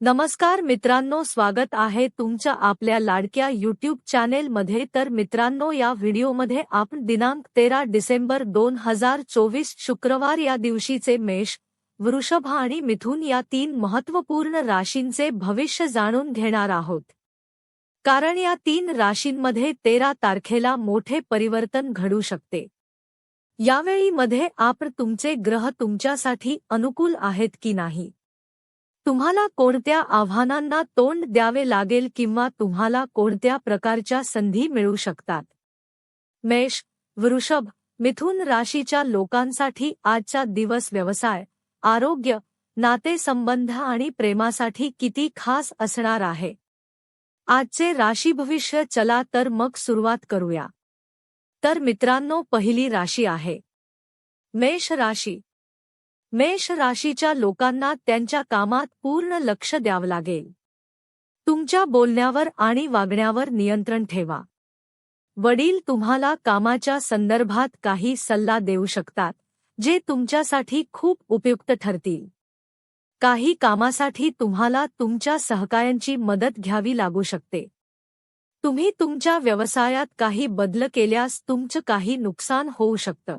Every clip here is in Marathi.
नमस्कार मित्रांनो स्वागत आहे तुमच्या आपल्या लाडक्या यूट्यूब चॅनेलमध्ये. तर मित्रांनो या व्हिडिओमध्ये आपण दिनांक तेरा डिसेंबर दोन हजार चोवीस शुक्रवार या दिवशीचे मेष वृषभ आणि मिथुन या तीन महत्त्वपूर्ण राशींचे भविष्य जाणून घेणार आहोत. कारण या तीन राशींमध्ये तेरा तारखेला मोठे परिवर्तन घडू शकते. यावेळी मध्ये आपण तुमचे ग्रह तुमच्यासाठी अनुकूल आहेत की नाही? तुम्हाला कोणत्या आव्हानांना तोंड द्यावे लागेल किंवा तुम्हाला कोणत्या प्रकारच्या संधी मिळू शकतात? मेष वृषभ मिथुन राशीच्या लोकांसाठी आजचा दिवस व्यवसाय आरोग्य नातेसंबंध आणि प्रेमासाठी किती खास असणार आहे? आजचे राशी भविष्य चला तर मग सुरुवात करूया. तर मित्रांनो पहिली राशी आहे. मेष राशी मेष राशीच्या लोकांना त्यांच्या कामात पूर्ण लक्ष द्यावं लागेल. तुमच्या बोलण्यावर आणि वागण्यावर नियंत्रण ठेवा. वडील तुम्हाला कामाच्या संदर्भात काही सल्ला देऊ शकतात जे तुमच्यासाठी खूप उपयुक्त ठरतील. काही कामासाठी तुम्हाला तुमच्या सहकायांची मदत घ्यावी लागू शकते. तुम्ही तुमच्या व्यवसायात काही बदल केल्यास तुमचं काही नुकसान होऊ शकतं.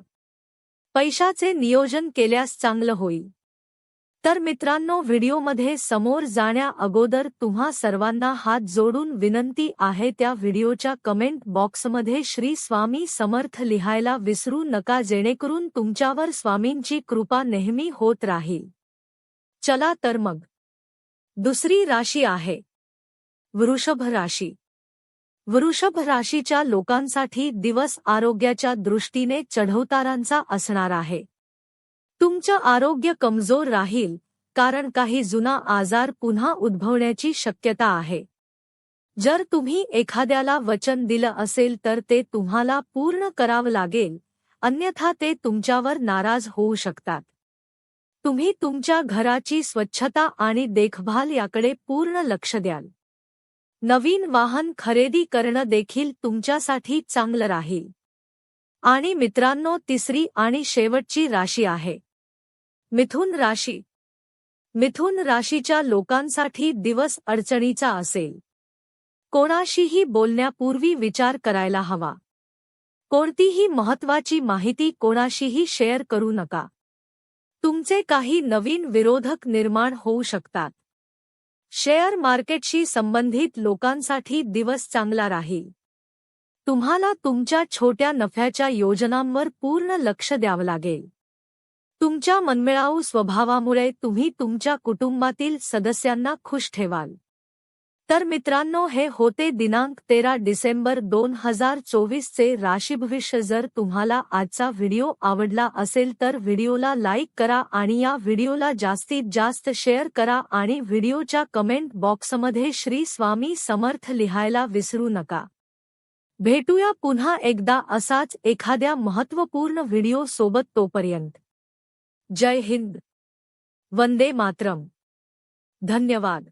पैशाचे नियोजन केल्यास चांगलं होईल. तर मित्रांनो व्हिडिओमध्ये समोर जाण्या अगोदर तुम्हा सर्वांना हात जोडून विनंती आहे त्या व्हिडिओच्या कमेंट बॉक्समध्ये श्री स्वामी समर्थ लिहायला विसरू नका जेणेकरून तुमच्यावर स्वामींची कृपा नेहमी होत राहील. चला तर मग. दुसरी राशी आहे. वृषभ राशी. वृषभ राशीच्या लोकांसाठी दिवस आरोग्याच्या दृष्टीने चढवतारांचा असणार आहे. तुमचं आरोग्य कमजोर राहील कारण काही जुना आजार पुन्हा उद्भवण्याची शक्यता आहे. जर तुम्ही एखाद्याला वचन दिलं असेल तर ते तुम्हाला पूर्ण करावं लागेल अन्यथा ते तुमच्यावर नाराज होऊ शकतात. तुम्ही तुमच्या घराची स्वच्छता आणि देखभाल याकडे पूर्ण लक्ष द्याल. नवीन वाहन खरेदी करणं देखील तुमच्यासाठी चांगलं राहील. आणि मित्रांनो तिसरी आणि शेवटची राशी आहे. मिथुन राशी. मिथुन राशीच्या लोकांसाठी दिवस अडचणीचा असेल. कोणाशीही बोलण्यापूर्वी विचार करायला हवा. कोणतीही महत्वाची माहिती कोणाशीही शेअर करू नका. तुमचे काही नवीन विरोधक निर्माण होऊ शकतात. शेअर मार्केटशी संबंधित लोकांसाठी दिवस चांगला राहील. तुम्हाला तुमच्या छोट्या नफ्याच्या योजनांवर पूर्ण लक्ष द्यावं लागेल. तुमच्या मनमिळाऊ स्वभावामुळे तुम्ही तुमच्या कुटुंबातील सदस्यांना खुश ठेवाल. तर मित्रांनो हे होते दिनांक तेरा डिसेंबर दोन हजार चोवीसचे राशीभविष्य. जर तुम्हाला आजचा व्हिडिओ आवडला असेल तर व्हिडिओला लाईक करा आणि या व्हिडिओला जास्तीत जास्त शेअर करा आणि व्हिडिओच्या कमेंट बॉक्समध्ये श्री स्वामी समर्थ लिहायला विसरू नका. भेटूया पुन्हा एकदा असाच एखाद्या महत्त्वपूर्ण व्हिडिओ सोबत तोपर्यंत. जय हिंद. वंदे मातरम. धन्यवाद.